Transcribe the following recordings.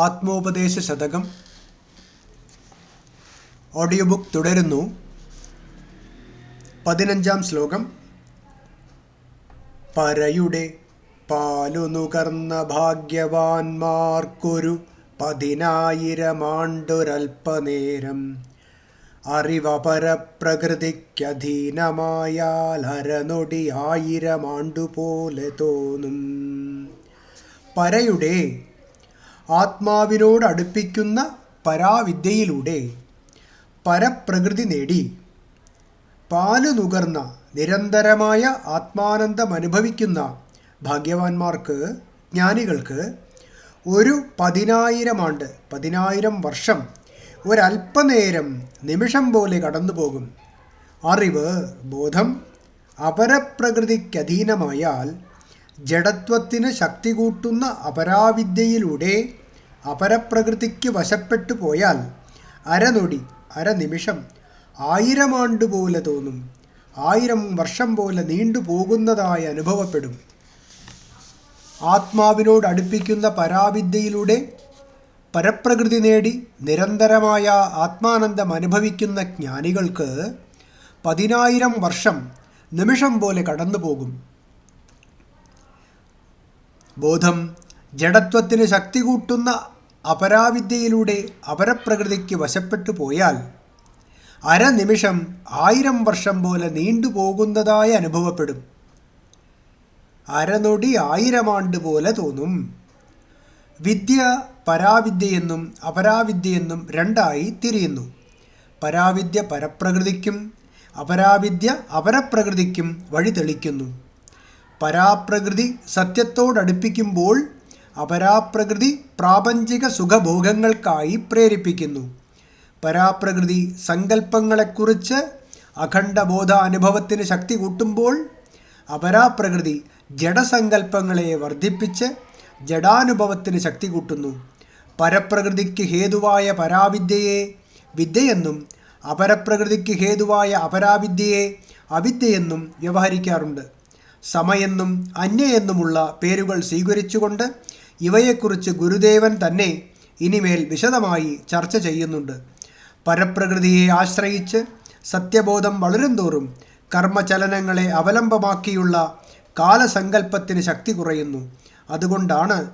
ആത്മോപദേശ ശതകം. Audio book തുടരുന്നു. പതിനഞ്ചാം ശ്ലോകം. പരയുടെ പാലു നുകർന്ന ഭാഗ്യവാന്മാർക്കൊരു പതിനായിരമാണ്ടൊരൽപ്പനേരം അറിവപരപ്രകൃതിക്കധീനമായാൽ അരനൊടി ആയിരമാണ്ടുപോലെ തോന്നും. പരയുടെ ആത്മാവിനോട് അടുപ്പിക്കുന്ന പരാവിദ്യയിലൂടെ പരപ്രകൃതി നേടി. പാലു നുകർന്ന നിരന്തരമായ ആത്മാനന്ദം അനുഭവിക്കുന്ന ഭാഗ്യവാന്മാർക്ക് ജ്ഞാനികൾക്ക് ഒരു പതിനായിരം ആണ്ട് പതിനായിരം വർഷം ഒരല്പനേരം നിമിഷം പോലെ കടന്നു പോകും അറിവ് ബോധം അപരപ്രകൃതിക്കധീനമായാൽ ജഡത്വത്തിന് ശക്തി കൂട്ടുന്ന അപരാവിദ്യയിലൂടെ അപരപ്രകൃതിക്ക് വശപ്പെട്ടു പോയാൽ അരനൊടി അരനിമിഷം ആയിരം ആണ്ട് പോലെ തോന്നും. ആയിരം വർഷം പോലെ നീണ്ടു പോകുന്നതായി അനുഭവപ്പെടും. ആത്മാവിനോട് അടുപ്പിക്കുന്ന പരാവിദ്യയിലൂടെ പരപ്രകൃതി നേടി നിരന്തരമായ ആത്മാനന്ദം അനുഭവിക്കുന്ന ജ്ഞാനികൾക്ക് പതിനായിരം വർഷം നിമിഷം പോലെ കടന്നു പോകും ബോധം ജഡത്വത്തിന് ശക്തി കൂട്ടുന്ന അപരാവിദ്യയിലൂടെ അപരപ്രകൃതിക്ക് വശപ്പെട്ടു പോയാൽ അരനിമിഷം ആയിരം വർഷം പോലെ നീണ്ടുപോകുന്നതായി അനുഭവപ്പെടും. അരനൊടി ആയിരം ആണ്ട് പോലെ തോന്നും. വിദ്യ പരാവിദ്യയെന്നും അപരാവിദ്യയെന്നും രണ്ടായി തിരിയുന്നു. പരാവിദ്യ പരപ്രകൃതിക്കും അപരാവിദ്യ അപരപ്രകൃതിക്കും വഴി തെളിക്കുന്നു പരാപ്രകൃതി സത്യത്തോടടുപ്പിക്കുമ്പോൾ അപരാപ്രകൃതി പ്രാപഞ്ചിക സുഖഭോഗങ്ങൾക്കായി പ്രേരിപ്പിക്കുന്നു. പരാപ്രകൃതി സങ്കല്പങ്ങളെക്കുറിച്ച് അഖണ്ഡബോധ അനുഭവത്തിന് ശക്തി കൂട്ടുമ്പോൾ അപരാപ്രകൃതി ജഡസങ്കല്പങ്ങളെ വർദ്ധിപ്പിച്ച് ജഡാനുഭവത്തിന് ശക്തി കൂട്ടുന്നു. പരപ്രകൃതിക്ക് ഹേതുവായ പരാവിദ്യയെ വിദ്യയെന്നും അപരപ്രകൃതിക്ക് ഹേതുവായ അപരാവിദ്യയെ അവിദ്യയെന്നും വ്യവഹരിക്കാറുണ്ട്. സമയെന്നും അന്യയെന്നുമുള്ള പേരുകൾ സ്വീകരിച്ചുകൊണ്ട് ഇവയെക്കുറിച്ച് ഗുരുദേവൻ തന്നെ ഇനിമേൽ വിശദമായി ചർച്ച ചെയ്യുന്നുണ്ട്. പരപ്രകൃതിയെ ആശ്രയിച്ച് സത്യബോധം വളരുംതോറും കർമ്മചലനങ്ങളെ അവലംബമാക്കിയുള്ള കാലസങ്കല്പത്തിന് ശക്തി കുറയുന്നു. അതുകൊണ്ടാണ്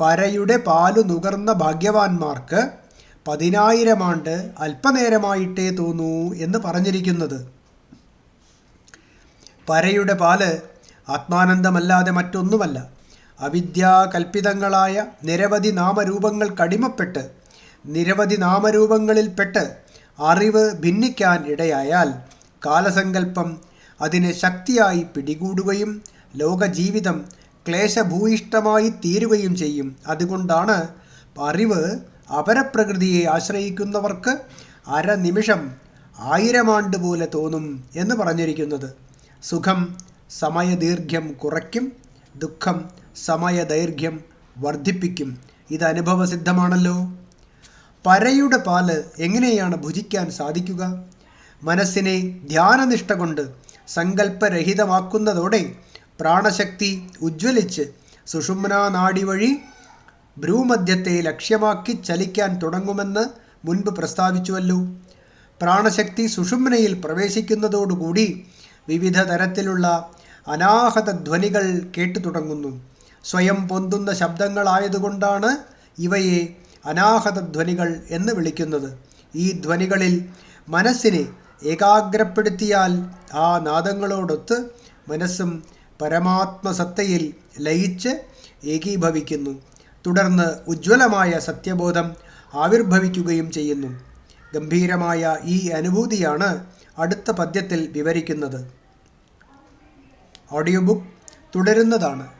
പരയുടെ പാലു നുകർന്ന ഭാഗ്യവാന്മാർക്ക് പതിനായിരം ആണ്ട് അല്പനേരമായിട്ടേ തോന്നൂ എന്ന് പറഞ്ഞിരിക്കുന്നത്. പരയുടെ പാൽ ആത്മാനന്ദമല്ലാതെ മറ്റൊന്നുമല്ല. അവിദ്യാകൽപിതങ്ങളായ നിരവധി നാമരൂപങ്ങൾക്കടിമപ്പെട്ട് നിരവധി നാമരൂപങ്ങളിൽപ്പെട്ട് അറിവ് ഭിന്നിക്കാൻ ഇടയായാൽ കാലസങ്കല്പം അതിനെ ശക്തിയായി പിടികൂടുകയും ലോകജീവിതം ക്ലേശഭൂയിഷ്ടമായി തീരുകയും ചെയ്യും. അതുകൊണ്ടാണ് അറിവ് അപരപ്രകൃതിയെ ആശ്രയിക്കുന്നവർക്ക് അരനിമിഷം ആയിരമാണ്ട് പോലെ തോന്നും എന്ന് പറഞ്ഞിരിക്കുന്നത്. സുഖം സമയദീർഘ്യം കുറയ്ക്കും. ദുഃഖം സമയദൈർഘ്യം വർദ്ധിപ്പിക്കും. ഇത് അനുഭവസിദ്ധമാണല്ലോ. പരയുടെ പാൽ എങ്ങനെയാണ് ഭുജിക്കാൻ സാധിക്കുക? മനസ്സിനെ ധ്യാനനിഷ്ഠ കൊണ്ട് സങ്കല്പരഹിതമാക്കുന്നതോടെ പ്രാണശക്തി ഉജ്ജ്വലിച്ച് സുഷുമ്നാ നാടി വഴി ഭ്രൂമധ്യത്തെ ലക്ഷ്യമാക്കി ചലിക്കാൻ തുടങ്ങുമെന്ന് മുൻപ് പ്രസ്താവിച്ചുവല്ലോ. പ്രാണശക്തി സുഷുമ്നയിൽ പ്രവേശിക്കുന്നതോടുകൂടി വിവിധ തരത്തിലുള്ള അനാഹത ധ്വനികൾ കേട്ടു തുടങ്ങുന്നു. സ്വയം പൊന്തുന്ന ശബ്ദങ്ങളായതുകൊണ്ടാണ് ഇവയെ അനാഹത ധ്വനികൾ എന്ന് വിളിക്കുന്നത്. ഈ ധ്വനികളിൽ മനസ്സിനെ ഏകാഗ്രപ്പെടുത്തിയാൽ ആ നാദങ്ങളോടൊത്ത് മനസ്സും പരമാത്മസത്തയിൽ ലയിച്ച് ഏകീഭവിക്കുന്നു. തുടർന്ന് ഉജ്ജ്വലമായ സത്യബോധം ആവിർഭവിക്കുകയും ചെയ്യുന്നു. ഗംഭീരമായ ഈ അനുഭൂതിയാണ് അടുത്ത പദ്യത്തിൽ വിവരിക്കുന്നത്. Audio book തുടരുന്നതാണ്.